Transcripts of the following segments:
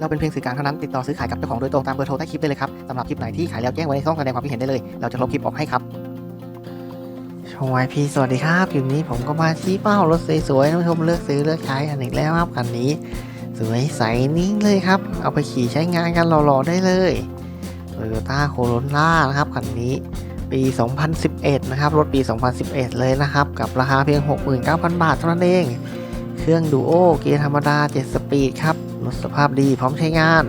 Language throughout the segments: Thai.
เราเป็นเพียงสื่อกลางเท่านั้นติดต่อซื้อขายกับเจ้าของโดยตรงตามเบอร์โทรใต้คลิปได้เลยครับสำหรับคลิปไหนที่ขายแล้วแจ้งไว้ในช่องแสดงความคิดเห็นได้เลย เราจะลบคลิปออกให้ครับชมไอพีสวัสดีครับคลิปนี้ผมก็มาชี้เป้ารถสวยๆท่านผู้ชมเลือกซื้อเลือกใช้กันอีกแล้วครับคันนี้ สวยใสนิ่งเลยครับ เอาไปขี่ใช้งานกันหล่อๆได้เลย Toyota Corolla นะครับคันนี้ปี 2011 นะครับ รถปี 2011 เลยนะครับ กับราคาเพียง 69,000 บาทเท่านั้นเอง เครื่องดูโอเกียร์ธรรมดา 7 สปีดครับ สภาพดีพร้อมใช้งาน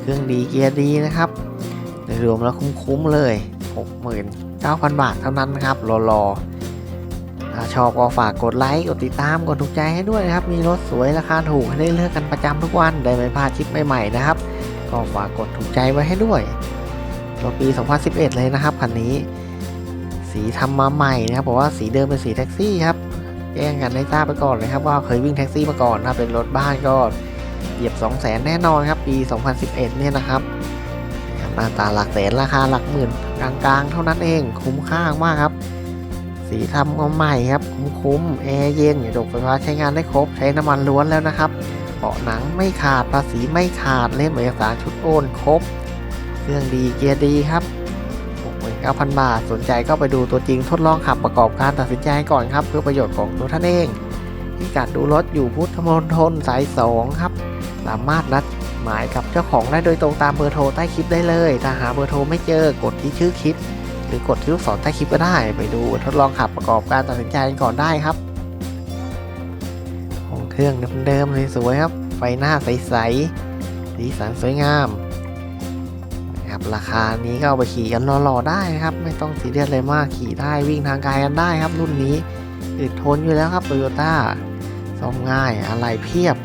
เครื่องดีเกียร์ดีนะครับโดยรวมแล้วคุ้มๆเลย 69,000 บาทเท่านั้นนะครับรอๆถ้าชอบก็ฝากกดไลค์กดติดตามกดถูกใจให้ด้วยนะครับ มีรถสวยราคาถูกให้ได้เลือกกันประจำทุกวันได้ไม่พลาดคลิปใหม่ๆนะครับ ก็ฝากกดถูกใจไว้ให้ด้วยรถปี 2011 เลยนะครับคันนี้ สีทำมาใหม่นะครับบอกว่าสีเดิมเป็นสีแท็กซี่ครับแจ้งกันให้ทราบไปก่อนเลยครับว่าเคยวิ่งแท็กซี่มาก่อนนะเป็นรถบ้านก็ เหยียบ 2 0 0แสนแน่นอนครับ ปี 2011 เนี่ยนะครับหน้าตาหลักแสนราคาหลักหมื่นกลางๆ เท่านั้นเองคุ้มค่ามากครับ สีทำมาใหม่ครับ คุ้มๆแอร์เย็นระบบไฟฟ้าใช้งานได้ครบ ใช้น้ำมันล้วนแล้วนะครับเบาะหนังไม่ขาดภาษีไม่ขาดเล่มเอกสารชุดโอนครบ เครื่องดีเกียร์ดีครับ69,000 บาท สนใจก็ไปดูตัวจริงทดลองขับประกอบการตัดสินใจก่อนครับ เพื่อประโยชน์ของตัวท่านเอง พิกัดดูรถอยู่พุทธมณฑลสาย 2 ครับ สามารถนัดหมายกับเจ้าของได้โดยตรงตามเบอร์โทรใต้คลิปได้เลย ถ้าหาเบอร์โทรไม่เจอกดที่ชื่อคลิป หรือกดที่ลูกศรใต้คลิปก็ได้ ไปดูทดลองขับประกอบการตัดสินใจกันก่อนได้ครับของเครื่องเดิมๆสวยๆครับ ไฟหน้าใสๆสีสันสวยงามครับราคานี้ก็เอาไปขี่กันหล่อๆได้นะครับ ไม่ต้องซีเรียสเลยมากขี่ได้วิ่งทางไกลกันได้ครับ รุ่นนี้อึดทนอยู่แล้วครับโตโยต้า ซ่อมง่ายอะไรเพียบ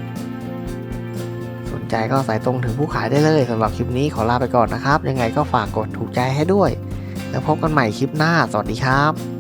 สนใจก็สายตรงถึงผู้ขายได้เลยสำหรับคลิปนี้ขอลาไปก่อนนะครับ ยังไงก็ฝากกดถูกใจให้ด้วย แล้วพบกันใหม่คลิปหน้า สวัสดีครับ